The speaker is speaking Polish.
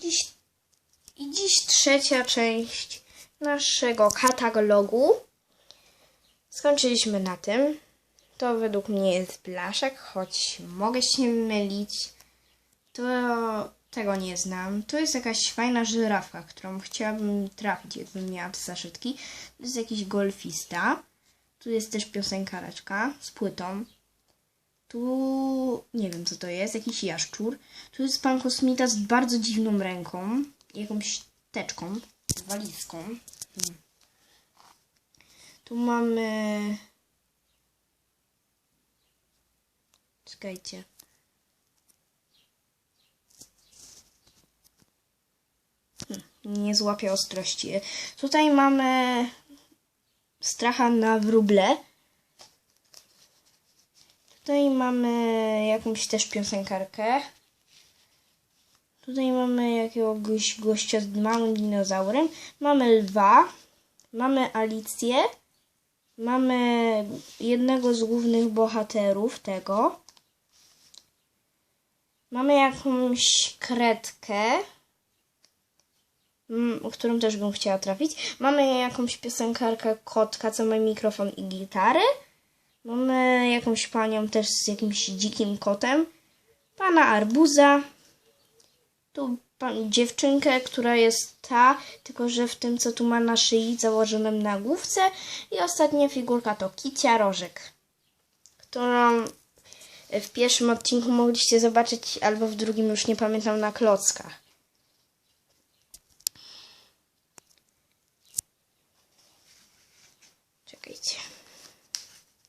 Dziś, I dziś trzecia część naszego katalogu. Skończyliśmy na tym. To według mnie jest blaszek, choć mogę się mylić. To tego nie znam. To jest jakaś fajna żyrafka, którą chciałabym trafić, jakbym miała te zaszytki. To jest jakiś golfista. Tu jest też piosenkareczka z płytą. Tu nie wiem co to jest, jakiś jaszczur. Tu jest pan kosmita z bardzo dziwną ręką, jakąś teczką, walizką. Hmm. Tu mamy. Czekajcie. Hmm, Nie złapię ostrości. Tutaj mamy stracha na wróble. Tutaj mamy jakąś też piosenkarkę. Tutaj mamy jakiegoś gościa z małym dinozaurem. Mamy lwa. Mamy Alicję. Mamy jednego z głównych bohaterów tego. Mamy jakąś kredkę, mm, którą też bym chciała trafić. Mamy jakąś piosenkarkę kotka, co ma mikrofon i gitary. Mamy jakąś panią też z jakimś dzikim kotem. Pana arbuza. Tu pan, dziewczynkę, która jest ta, tylko że w tym, co tu ma na szyi założonym na główce. I ostatnia figurka to Kicia Rożek, którą w pierwszym odcinku mogliście zobaczyć, albo w drugim, już nie pamiętam, na klockach. Czekajcie.